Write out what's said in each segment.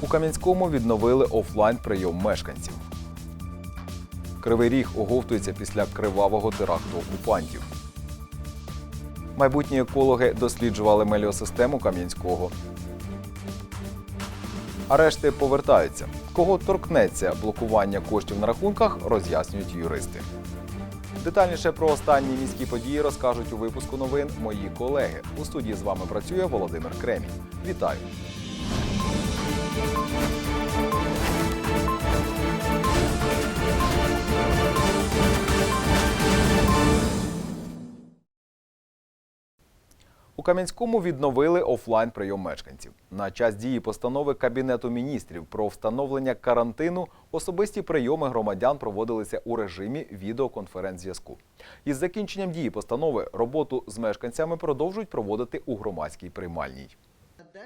У Кам'янському відновили офлайн прийом мешканців. Кривий ріг оговтується після кривавого теракту окупантів. Майбутні екологи досліджували меліосистему Кам'янського. Арешти повертаються. Кого торкнеться блокування коштів на рахунках, роз'яснюють юристи. Детальніше про останні міські події розкажуть у випуску новин мої колеги. У студії з вами працює Володимир Кремінь. Вітаю! У Кам'янському відновили офлайн прийом мешканців. На час дії постанови Кабінету міністрів про встановлення карантину особисті прийоми громадян проводилися у режимі відеоконференц-зв'язку. Із закінченням дії постанови роботу з мешканцями продовжують проводити у громадській приймальній.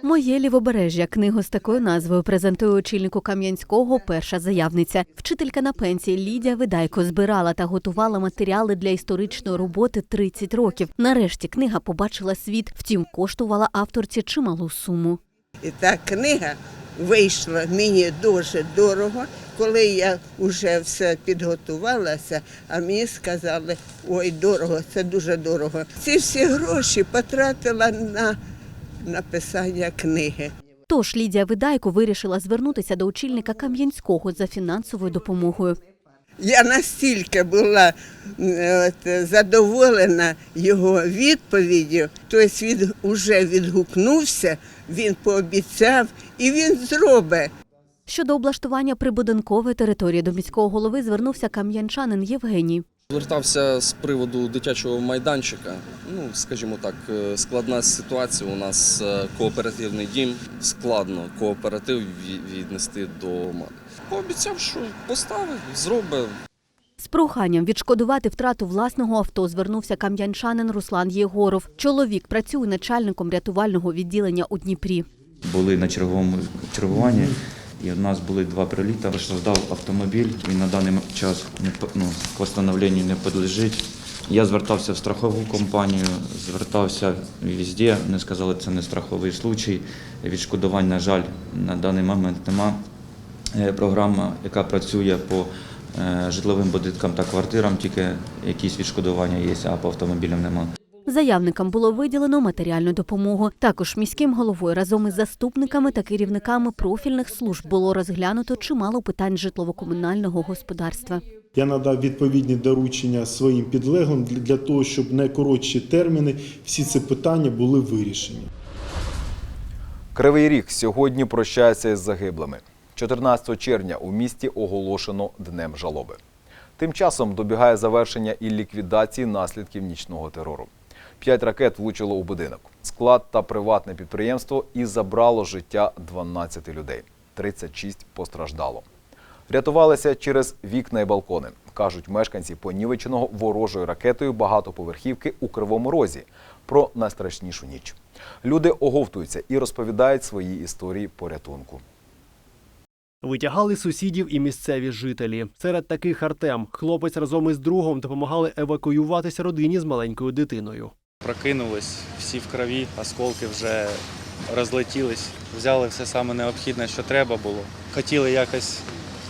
Моє лівобережжя книгу з такою назвою презентує очільнику Кам'янського перша заявниця. Вчителька на пенсії Лідія Видайко збирала та готувала матеріали для історичної роботи 30 років. Нарешті книга побачила світ, втім коштувала авторці чималу суму. І та книга вийшла мені дуже дорого. Коли я вже все підготувалася, а мені сказали, ой, дорого, це дуже дорого. Ці всі гроші потратила на написання книги. Тож Лідія Видайко вирішила звернутися до очільника Кам'янського за фінансовою допомогою. Я настільки була от, задоволена його відповіддю, тобто він вже відгукнувся, він пообіцяв і він зробить. Щодо облаштування прибудинкової території до міського голови звернувся кам'янчанин Євгеній. Звертався з приводу дитячого майданчика. Ну, скажімо так, е, складна ситуація. У нас е, кооперативний дім. Складно кооператив віднести до мати. Пообіцяв, що поставить, зробить. З проханням відшкодувати втрату власного авто звернувся кам'янчанин Руслан Єгоров. Чоловік працює начальником рятувального відділення у Дніпрі. були на черговому чергуванні, і у нас були два приліти. Постраждав автомобіль, він на даний час ну, встановленню не підлежить. Я звертався в страхову компанію, звертався везде, не сказали, це не страховий случай. Відшкодувань, на жаль, на даний момент нема. Е, Програма, яка працює по е, житловим будинкам та квартирам, тільки якісь відшкодування є, а по автомобілям немає. Заявникам було виділено матеріальну допомогу. Також міським головою разом із заступниками та керівниками профільних служб було розглянуто чимало питань житлово-комунального господарства. Я надав відповідні доручення своїм підлеглим для- того, щоб найкоротші терміни всі ці питання були вирішені. Кривий ріг сьогодні прощається із загиблими. 14 червня у місті оголошено Днем жалоби. Тим часом добігає завершення і ліквідації наслідків нічного терору. П'ять ракет влучило у будинок, склад та приватне підприємство і забрало життя 12 людей. 36 постраждало. Рятувалися через вікна і балкони, кажуть мешканці понівеченого ворожою ракетою багатоповерхівки у Кривому Розі про найстрашнішу ніч. Люди оговтуються і розповідають свої історії порятунку. Витягали сусідів і місцеві жителі. Серед таких Артем. Хлопець разом із другом допомагали евакуюватися родині з маленькою дитиною. Прокинулись всі в крові, осколки вже розлетілись. Взяли все саме необхідне, що треба було. Хотіли якось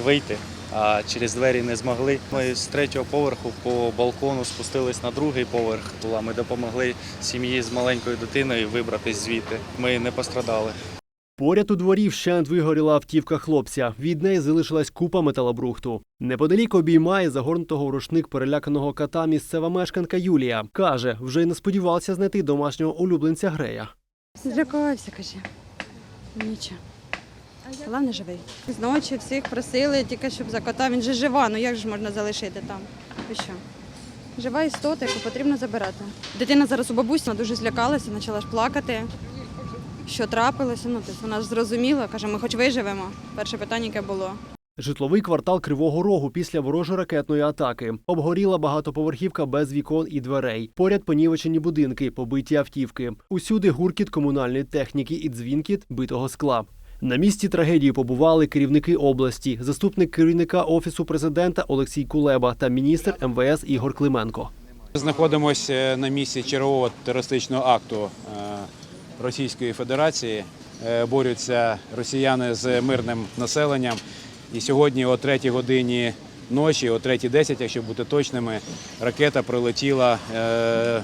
вийти, а через двері не змогли. Ми з третього поверху по балкону спустились на другий поверх. Ми допомогли сім'ї з маленькою дитиною вибратись звідти. Ми не пострадали. Поряд у дворі вщент вигоріла автівка хлопця. Від неї залишилась купа металобрухту. Неподалік обіймає загорнутого в рушник переляканого кота місцева мешканка Юлія. Каже, вже й не сподівався знайти домашнього улюбленця Грея. Злякався, каже. Нічого. Головне живий. Зночі всіх просили, тільки щоб за кота. Він же жива, ну як ж можна залишити там? Ви що? Жива істота, яку потрібно забирати. Дитина зараз у бабусі вона дуже злякалася, почала ж плакати. Що трапилося? Ну, тобто вона ж зрозуміла, каже, ми хоч виживемо. Перше питання, яке було. Житловий квартал Кривого Рогу після ворожої ракетної атаки. Обгоріла багатоповерхівка без вікон і дверей. Поряд понівечені будинки, побиті автівки. Усюди гуркіт комунальної техніки і дзвінкіт битого скла. На місці трагедії побували керівники області, заступник керівника офісу президента Олексій Кулеба та міністр МВС Ігор Клименко. Знаходимося на місці чергового терористичного акту. Російської Федерації. Е, Борються росіяни з мирним населенням. І сьогодні о 3 годині ночі, о 3.10, якщо бути точними, ракета прилетіла е,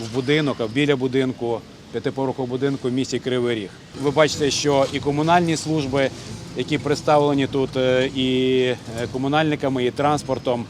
в будинок, біля будинку, п'ятиповерхового будинку в місті Кривий Ріг. Ви бачите, що і комунальні служби, які представлені тут, е, і комунальниками, і транспортом,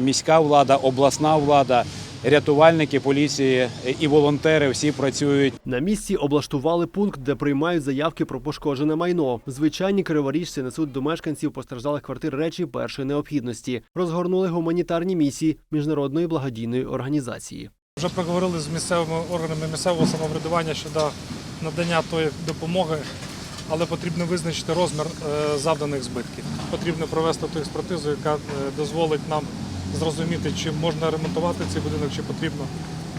міська влада, обласна влада, рятувальники, поліції і волонтери всі працюють На місці облаштували пункт, де приймають заявки про пошкоджене майно. Звичайні криворіжці несуть до мешканців постраждалих квартир речі першої необхідності. Розгорнули гуманітарні місії міжнародної благодійної організації. Вже проговорили з місцевими органами місцевого самоврядування щодо надання тої допомоги, але потрібно визначити розмір е, завданих збитків. Потрібно провести ту експертизу, яка е, дозволить нам зрозуміти, чи можна ремонтувати цей будинок, чи потрібно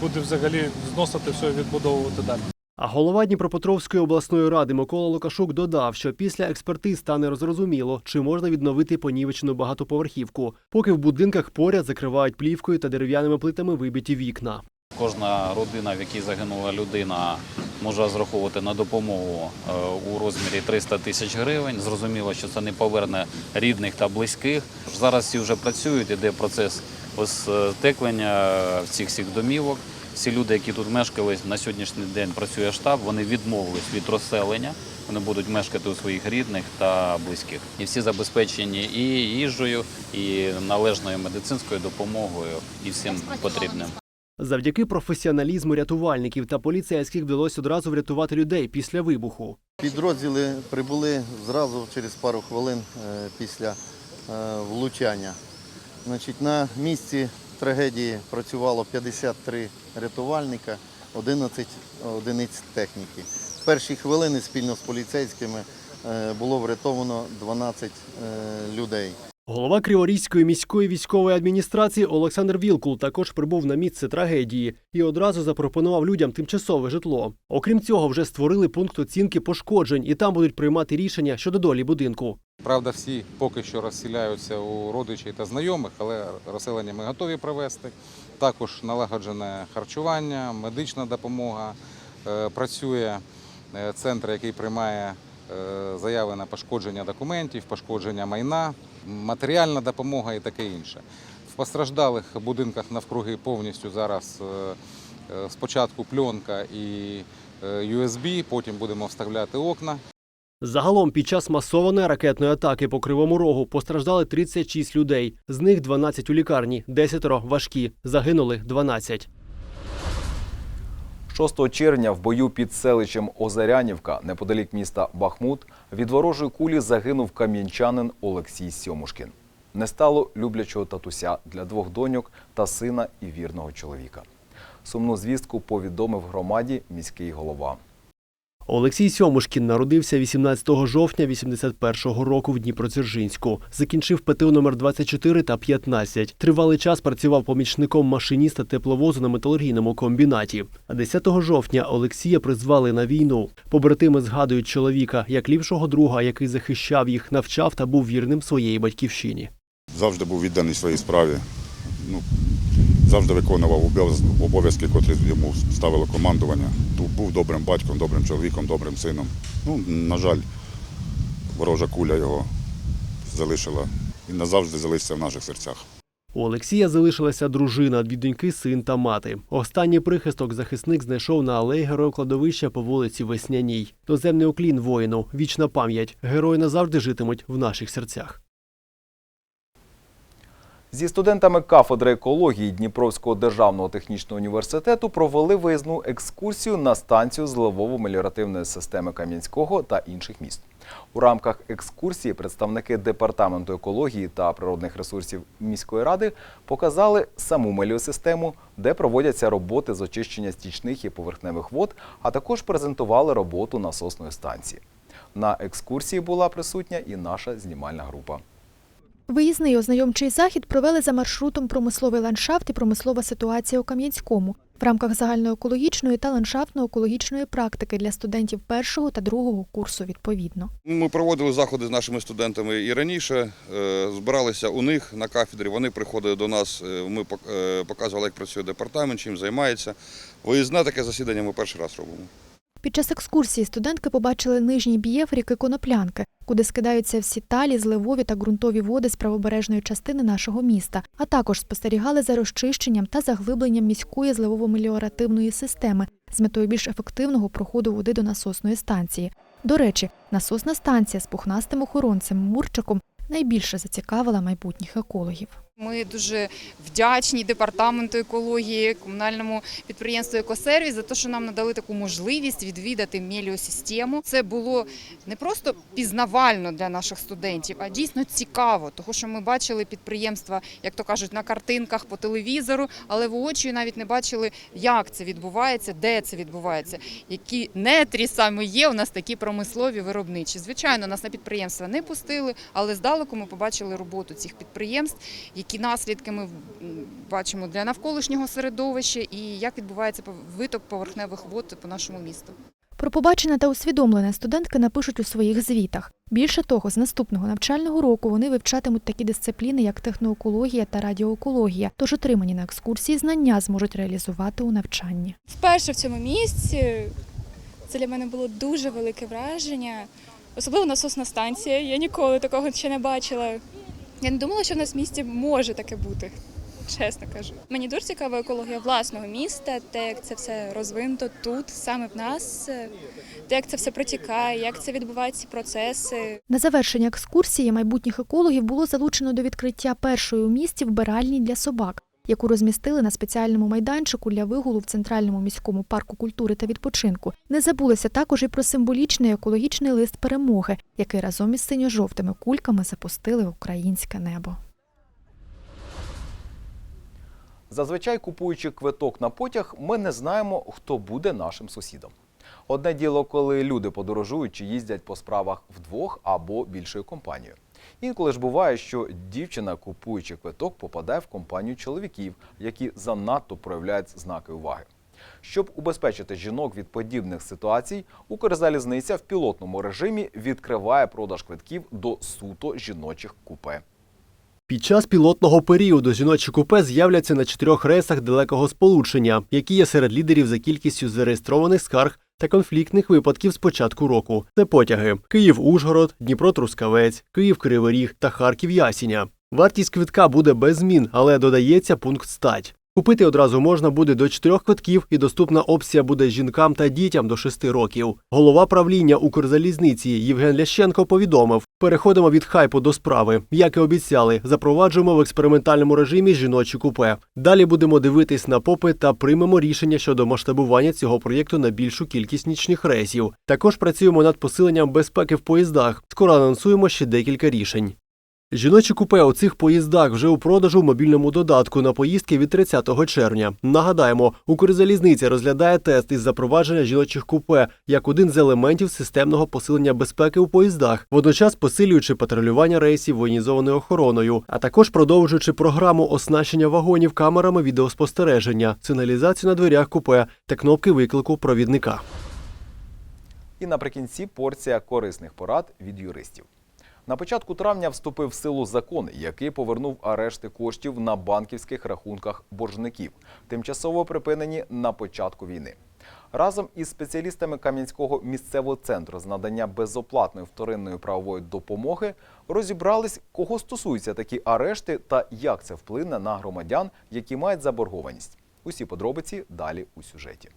буде взагалі зносити все і відбудовувати далі. А голова Дніпропетровської обласної ради Микола Лукашук додав, що після експертиз стане розрозуміло, чи можна відновити понівечену багатоповерхівку, поки в будинках поряд закривають плівкою та дерев'яними плитами вибиті вікна. Кожна родина, в якій загинула людина, може розраховувати на допомогу е, у розмірі 300 тисяч гривень. Зрозуміло, що це не поверне рідних та близьких. Зараз всі вже працюють, іде процес остеклення цих всіх домівок. Всі люди, які тут мешкали, на сьогоднішній день працює штаб, вони відмовились від розселення. Вони будуть мешкати у своїх рідних та близьких. І всі забезпечені і їжею, і належною медицинською допомогою, і всім потрібним. Завдяки професіоналізму рятувальників та поліцейських вдалося одразу врятувати людей після вибуху. Підрозділи прибули зразу через пару хвилин е, після е, влучання. Значить, на місці трагедії працювало 53 рятувальника, 11 одиниць техніки. В перші хвилини спільно з поліцейськими е, було врятовано 12 е, людей. Голова Криворізької міської військової адміністрації Олександр Вілкул також прибув на місце трагедії і одразу запропонував людям тимчасове житло. Окрім цього, вже створили пункт оцінки пошкоджень, і там будуть приймати рішення щодо долі будинку. Правда, всі поки що розселяються у родичів та знайомих, але розселення ми готові провести. Також налагоджене харчування, медична допомога. Е, Працює е, центр, який приймає е, заяви на пошкодження документів, пошкодження майна, матеріальна допомога і таке інше. В постраждалих будинках навкруги повністю зараз е, е, спочатку пленка і е, USB, потім будемо вставляти окна. Загалом під час масованої ракетної атаки по Кривому Рогу постраждали 36 людей. З них 12 у лікарні, 10 важкі. Загинули 12. 6 червня в бою під селищем Озарянівка, неподалік міста Бахмут, від ворожої кулі загинув кам'янчанин Олексій Сьомушкін. Не стало люблячого татуся для двох доньок та сина і вірного чоловіка. Сумну звістку повідомив громаді міський голова. Олексій Сьомушкін народився 18 жовтня 81-го року в Дніпродзержинську. Закінчив ПТУ номер 24 та 15. Тривалий час працював помічником машиніста тепловозу на металургійному комбінаті. А 10 жовтня Олексія призвали на війну. Побратими згадують чоловіка як ліпшого друга, який захищав їх, навчав та був вірним своєї батьківщині. завжди був відданий своїй справі. Ну, завжди виконував обов'язки, котрі йому ставило командування. Був добрим батьком, добрим чоловіком, добрим сином. Ну, на жаль, ворожа куля його залишила і назавжди залишиться в наших серцях. У Олексія залишилася дружина, дві доньки, син та мати. Останній прихисток захисник знайшов на алеї героїв кладовища по вулиці Весняній. Доземний уклін воїну, вічна пам'ять. Герої назавжди житимуть в наших серцях. Зі студентами кафедри екології Дніпровського державного технічного університету провели виїзну екскурсію на станцію зливово-меліоративної системи Кам'янського та інших міст. У рамках екскурсії представники департаменту екології та природних ресурсів міської ради показали саму меліосистему, де проводяться роботи з очищення стічних і поверхневих вод, а також презентували роботу насосної станції. На екскурсії була присутня і наша знімальна група. Виїзний ознайомчий захід провели за маршрутом промисловий ландшафт і промислова ситуація у Кам'янському в рамках загальноекологічної та ландшафтно-екологічної практики для студентів першого та другого курсу відповідно. Ми проводили заходи з нашими студентами і раніше, е, збиралися у них на кафедрі, вони приходили до нас, е, ми е, показували, як працює департамент, чим займається. Виїзне таке засідання ми перший раз робимо. Під час екскурсії студентки побачили нижній б'єв ріки Коноплянки, куди скидаються всі талі, зливові та ґрунтові води з правобережної частини нашого міста, а також спостерігали за розчищенням та заглибленням міської зливово-меліоративної системи з метою більш ефективного проходу води до насосної станції. До речі, насосна станція з пухнастим охоронцем Мурчиком найбільше зацікавила майбутніх екологів. Ми дуже вдячні департаменту екології, комунальному підприємству Екосервіс за те, що нам надали таку можливість відвідати меліосистему. Це було не просто пізнавально для наших студентів, а дійсно цікаво, тому що ми бачили підприємства, як то кажуть, на картинках по телевізору, але воочию навіть не бачили, як це відбувається, де це відбувається, які нетрі саме є. У нас такі промислові виробничі. Звичайно, нас на підприємства не пустили, але здалеку ми побачили роботу цих підприємств, наслідки ми бачимо для навколишнього середовища і як відбувається виток поверхневих вод по нашому місту. Про побачене та усвідомлене студентки напишуть у своїх звітах. Більше того, з наступного навчального року вони вивчатимуть такі дисципліни, як техноекологія та радіоекологія, тож отримані на екскурсії знання зможуть реалізувати у навчанні. Вперше в цьому місці це для мене було дуже велике враження, особливо насосна станція. Я ніколи такого ще не бачила. Я не думала, що в нас в місті може таке бути. Чесно кажу, мені дуже цікава екологія власного міста, те, як це все розвинуто тут, саме в нас, те, як це все протікає, як це відбуваються процеси. На завершення екскурсії майбутніх екологів було залучено до відкриття першої у місті вбиральні для собак, яку розмістили на спеціальному майданчику для вигулу в центральному міському парку культури та відпочинку. Не забулося також і про символічний екологічний лист перемоги, який разом із синьо-жовтими кульками запустили українське небо. Зазвичай, купуючи квиток на потяг, ми не знаємо, хто буде нашим сусідом. Одне діло, коли люди подорожують чи їздять по справах вдвох або більшою компанією. Інколи ж буває, що дівчина, купуючи квиток, попадає в компанію чоловіків, які занадто проявляють знаки уваги. Щоб убезпечити жінок від подібних ситуацій, Укрзалізниця в пілотному режимі відкриває продаж квитків до суто жіночих купе. Під час пілотного періоду жіночі купе з'являться на чотирьох рейсах далекого сполучення, які є серед лідерів за кількістю зареєстрованих скарг та конфліктних випадків з початку року. Це потяги Київ-Ужгород, Дніпро-Трускавець, Київ-Кривий Ріг та Харків-Ясіня. Вартість квитка буде без змін, але додається пункт стать. Купити одразу можна буде до чотирьох квитків, і доступна опція буде жінкам та дітям до 6 років. Голова правління Укрзалізниці Євген Лященко повідомив: переходимо від хайпу до справи. Як і обіцяли, запроваджуємо в експериментальному режимі жіночі купе. Далі будемо дивитись на попит та приймемо рішення щодо масштабування цього проєкту на більшу кількість нічних рейсів. Також працюємо над посиленням безпеки в поїздах. Скоро анонсуємо ще декілька рішень. Жіночі купе у цих поїздах вже у продажу в мобільному додатку на поїздки від 30 червня. Нагадаємо, Укрзалізниця розглядає тест із запровадження жіночих купе як один з елементів системного посилення безпеки у поїздах, водночас посилюючи патрулювання рейсів воєнізованою охороною, а також продовжуючи програму оснащення вагонів камерами відеоспостереження, сигналізацію на дверях купе та кнопки виклику провідника. І наприкінці порція корисних порад від юристів. На початку травня вступив в силу закон, який повернув арешти коштів на банківських рахунках боржників, тимчасово припинені на початку війни. Разом із спеціалістами Кам'янського місцевого центру з надання безоплатної вторинної правової допомоги розібрались, кого стосуються такі арешти та як це вплине на громадян, які мають заборгованість. Усі подробиці далі у сюжеті.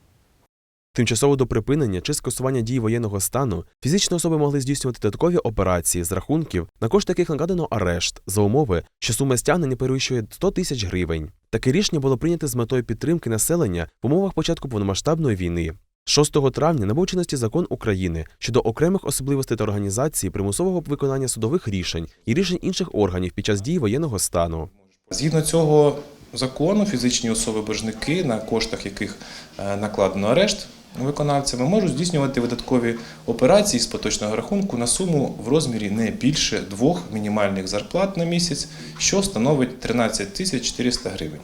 Тимчасово до припинення чи скасування дії воєнного стану фізичні особи могли здійснювати додаткові операції з рахунків, на кошти яких накладено арешт за умови, що сума стягнення перевищує 100 тисяч гривень. Таке рішення було прийнято з метою підтримки населення в умовах початку повномасштабної війни. 6 травня набув чинності закон України щодо окремих особливостей та організації примусового виконання судових рішень і рішень інших органів під час дії воєнного стану. Згідно цього закону, фізичні особи-боржники, на коштах яких е, накладено арешт виконавцями, можуть здійснювати видаткові операції з поточного рахунку на суму в розмірі не більше двох мінімальних зарплат на місяць, що становить 13 тисяч 400 гривень.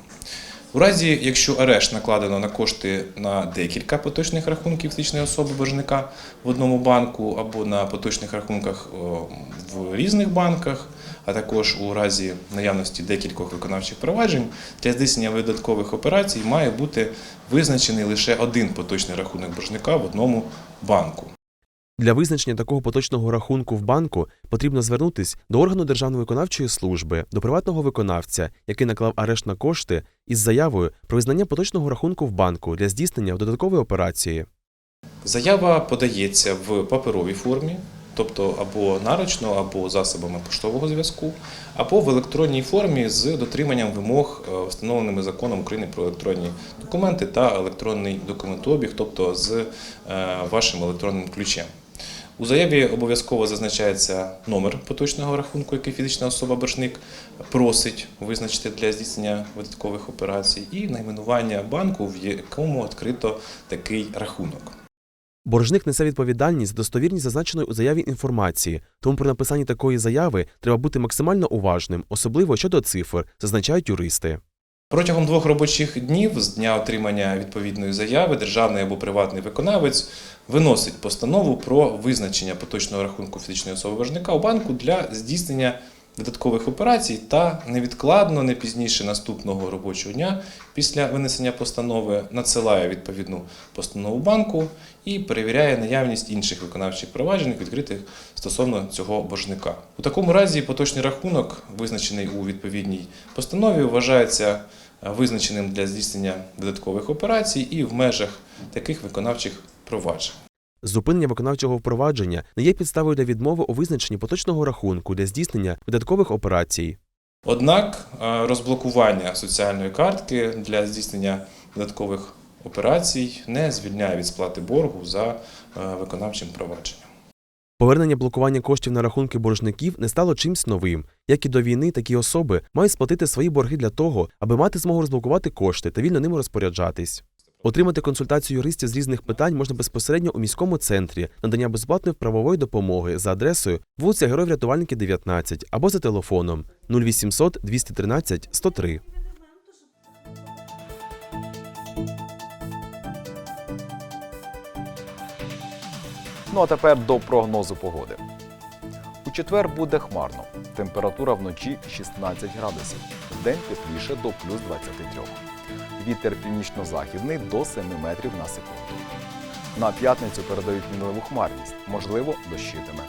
У разі, якщо арешт накладено на кошти на декілька поточних рахунків фізичної особи боржника в одному банку або на поточних рахунках в різних банках, а також у разі наявності декількох виконавчих проваджень, для здійснення видаткових операцій має бути визначений лише один поточний рахунок боржника в одному банку. Для визначення такого поточного рахунку в банку потрібно звернутись до органу Державної виконавчої служби, до приватного виконавця, який наклав арешт на кошти, із заявою про визнання поточного рахунку в банку для здійснення додаткової операції. Заява подається в паперовій формі, тобто або нарочно, або засобами поштового зв'язку, або в електронній формі з дотриманням вимог, е, встановленими законом України про електронні документи та електронний документообіг, тобто з е, вашим електронним ключем. У заяві обов'язково зазначається номер поточного рахунку, який фізична особа-боржник просить визначити для здійснення видаткових операцій, і найменування банку, в якому відкрито такий рахунок. Боржник несе відповідальність за достовірність зазначеної у заяві інформації, тому при написанні такої заяви треба бути максимально уважним, особливо щодо цифр, зазначають юристи. Протягом двох робочих днів з дня отримання відповідної заяви державний або приватний виконавець виносить постанову про визначення поточного рахунку фізичної особи боржника у банку для здійснення додаткових операцій та невідкладно, не пізніше наступного робочого дня після винесення постанови надсилає відповідну постанову банку і перевіряє наявність інших виконавчих проваджень, відкритих стосовно цього боржника. У такому разі поточний рахунок, визначений у відповідній постанові, вважається визначеним для здійснення додаткових операцій і в межах таких виконавчих проваджень. Зупинення виконавчого впровадження не є підставою для відмови у визначенні поточного рахунку для здійснення видаткових операцій. Однак е, розблокування соціальної картки для здійснення додаткових операцій не звільняє від сплати боргу за е, виконавчим провадженням. Повернення блокування коштів на рахунки боржників не стало чимсь новим. Як і до війни, такі особи мають сплатити свої борги для того, аби мати змогу розблокувати кошти та вільно ними розпоряджатись. Отримати консультацію юристів з різних питань можна безпосередньо у міському центрі надання безплатної правової допомоги за адресою вулиця Героїв Рятувальників 19 або за телефоном 0800 213 103. Ну а тепер до прогнозу погоди. У четвер буде хмарно. Температура вночі 16 градусів. Вдень тепліше до плюс 23. Вітер північно-західний до 7 метрів на секунду. На п'ятницю передають мінливу хмарність, можливо, дощитиме.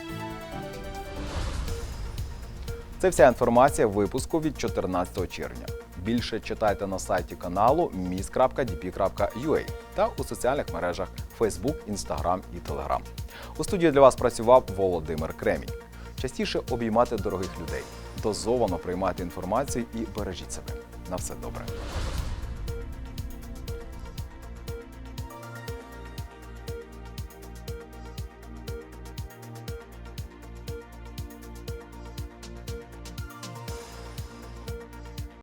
Це вся інформація в випуску від 14 червня. Більше читайте на сайті каналу mis.dp.ua та у соціальних мережах Facebook, Instagram і Telegram. У студії для вас працював Володимир Кремінь. Частіше обіймати дорогих людей, дозовано приймати інформацію і бережіть себе. На все добре.